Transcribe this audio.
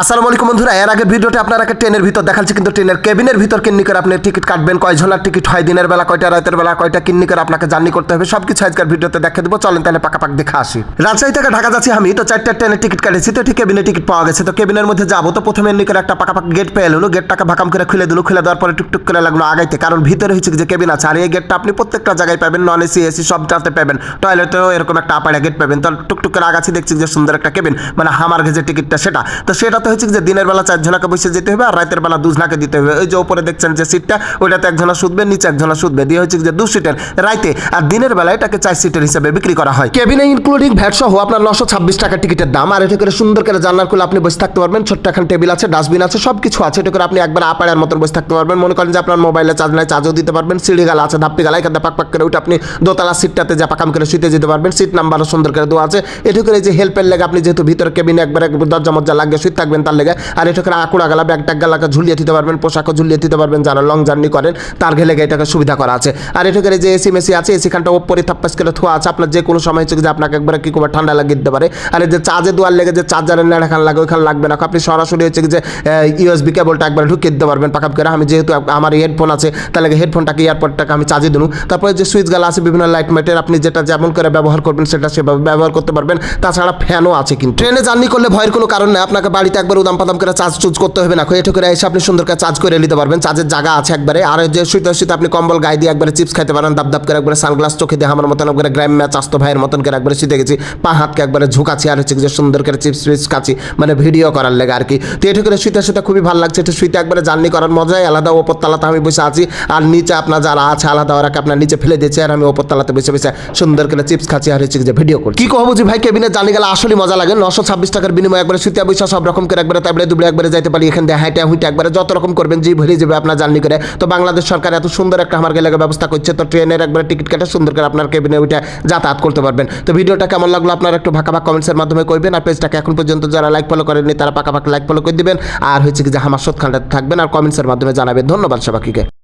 আসসালামু আলাইকুম বন্ধুরা, এর আগের ভিডিওতে আপনারা ট্রেনের ভিতর দেখাচ্ছি, কিন্তু ট্রেনের কেবিনের ভিতর কিন্নি করে আপনি টিকিট কাটবেন কয় ঝোলার টিকিট হয়, দিনের বেলা কয়টা, রাতের বেলা কয়টা, কিন্নি করে আপনাকে জার্নি করতে হবে সব কিছু আজকের ভিডিওতে দেখে দেবো। চলেন তাহলে পাকা পাক দেখে আসি। রাজশাহী থেকে ঢাকা যাচ্ছি আমি, তো চারটা ট্রেনের টিকিট কাটেছি, তো ঠিক কেবিনে টিকিট পাওয়া গেছে, তো কেবিনের মধ্যে যাব, তো প্রথমে এমনি করে একটা পাকা পাক গেট পেয়ে এলো গেটটাকে ভাকাম করে খুলে দিল, খুলে দেওয়ার পরে টুকটুক করে লাগল আগাইতে, কারণ ভিতরে হচ্ছে যে কেবিন আছে, আর এই গেটটা আপনি প্রত্যেকটা জায়গায় পাবেন নন এসি এসি সব সবটাতে পাবেন টয়লেটেও এরকম একটা আপাড়া গেট পাবেন, তো টুকটুক করে আগাছি দেখছি যে সুন্দর একটা কেবিন মানে হামার ঘেজে টিকিটটা সেটা, তো সেটা তো হচ্ছে যে দিনের বেলা চারজনাকে বসে যেতে হবে আর রাতের বেলা দুজনাকে দিতে হবে। ওই যে উপরে দেখছেন যে সিটটা ওইটাতে একজনা শুধবে নিচে একজনা শুধবে দিয়ে হচ্ছে যে দু সিটের রাইতে আর দিনের বেলা এটাকে চার সিটের হিসাবে বিক্রি করা হয়। কেবিনে ইনক্লুডিং ভ্যাট সহ আপনার নশো ছাব্বিশ টাকা টিকিটের দাম। আর এটা করে সুন্দর করে জানলার খুলে আপনি বসে থাকতে পারবেন। ছোট্ট এখন টেবিল আছে ডাস্টবিন আছে সব কিছু আছে। এটা করে আপনি একবার আপাড়ার মতন বসে থাকতে পারবেন। মনে করেন যে আপনার মোবাইলে চার্জ নাই চার্জও দিতে পারবেন। সিঁড়ি গালা আছে, ধাপ্পি গালা, এখানে পাক পাক করে ওইটা আপনি দোতলা সিটটাতে যা পাকাম করে শুতে যেতে পারবেন। সিট নাম্বারও সুন্দর করে দেওয়া আছে। এটা করে যে হেল্পের লেগে আপনি যেহেতু ভিতরে কেবিনে একবার দরজা মজ্জা লাগিয়ে শুতে থাকবেন তার লেগে। আর এটা করে আকুড়া গালা, ব্যাগ ট্যাগ গালাকে ঝুলিয়ে দিতে পারবেন, পোশাকও ঝুলিয়ে দিতে পারবেন যারা লং জার্নি করেন, তার ঘেলে এটাকে সুবিধা করা আছে। আর এটা করে যে এসি মেসি আছে এসি খানটা ওপরে থাপ্পাস করে থোয়া আছে, আপনার যে কোনো সময় হচ্ছে যে আপনাকে একবারে কি করে ঠান্ডা লাগিয়ে দিতে পারে। আর যে চার্জে দেওয়ার লেগে যে চার্জারের নেড়াখান লাগে, ওইখানে লাগবে না। আপনি সরাসরি হচ্ছে যে ইউএসবি কেবলটা একবার ঢুকিয়ে দিতে পারবেন, পাকাপ করে। আমি যেহেতু আমার হেডফোন আছে তাহলে হেডফোনটাকে এয়ারপোর্টটাকে আমি চার্জে দিন। তারপরে যে সুইচ গালা আছে, বিভিন্ন লাইট মেটের আপনি যেটা যেমন করে ব্যবহার করবেন, সেটা সেভাবে ব্যবহার করতে পারবেন। তাছাড়া ফ্যানও আছে কিন্তু। ট্রেনে জার্নি করলে ভয়ের কোনো কারণ নেই, আপনাকে বাড়িতে একবার উদাম পাদাম করে চার্জ চুজ করতে হবে না। এটা করে এসে আপনি সুন্দর করে চার্জ করে নিতে পারবেন। চার্জের জায়গা আছে একবারে। আর যে শুইতে শুইতে আপনি কম্বল গায়ে দিয়ে একবারে চিপস খাইতে পারেন, দাপ দাপ করে একবারে সানগ্লাস চোখে দিয়ে আমার মতন একবারে গ্রাম ম্যাচ আসতো ভাইয়ের মতন করে একবারে শীতে গেছি, পা হাতকে একবারে ঝুঁকাছি আর হচ্ছে যে সুন্দর করে চিপস ফিপস খাচ্ছি। মানে ভিডিও করার লেগে আর কি। তো এটা করে শুইতে শুতে খুবই ভালো লাগছে। এটা শুইতে একবারে জার্নি করার মজাই আলাদা। ওপর তালাতে আমি বসে আছি। আর নিচে আপনার যারা আছে, আলাদা ওরাকে আপনার নিচে ফেলে দিয়েছে আর আমি ওপর তালাতে বসে বসে সুন্দর করে চিপস খাচ্ছি আর হচ্ছে যে ভিডিও করছি। কি কহবো যে ভাই কেবিনে জানি গেলে আসলে মজা লাগে। নশো ছাব্বিশ টাকার বিনিময়ে একবারে শুতে বসে সব রকম করে একবারে তাবলে দুবলে একবারে যাইতে পারি, এখান দিয়ে হাইটে হুইটে একবারে যত রকম করবেন, যে ভরে যাবে আপনার জার্নি করে। তো বাংলাদেশ সরকার এত সুন্দর একটা আমার গেলে ব্যবস্থা করছে, তো ট্রেনের একবারে টিকিট কেটে সুন্দর করে আপনার কেবিনে ওইটা যাতায়াত করতে পারবেন। তো ভিডিওটা কেমন লাগল আপনারা একটু ভাকা ভাগ কমেন্টসের মাধ্যমে করবেন আর পেজটাকে এখন পর্যন্ত যারা লাইক ফলো করেননি, তারা পাকা পাকা লাইক ফলো করে দিবেন। আর হচ্ছে কি যে আমার সৎখানটা থাকবেন, আর কমেন্টসের মাধ্যমে জানাবেন। ধন্যবাদ সবাইকে।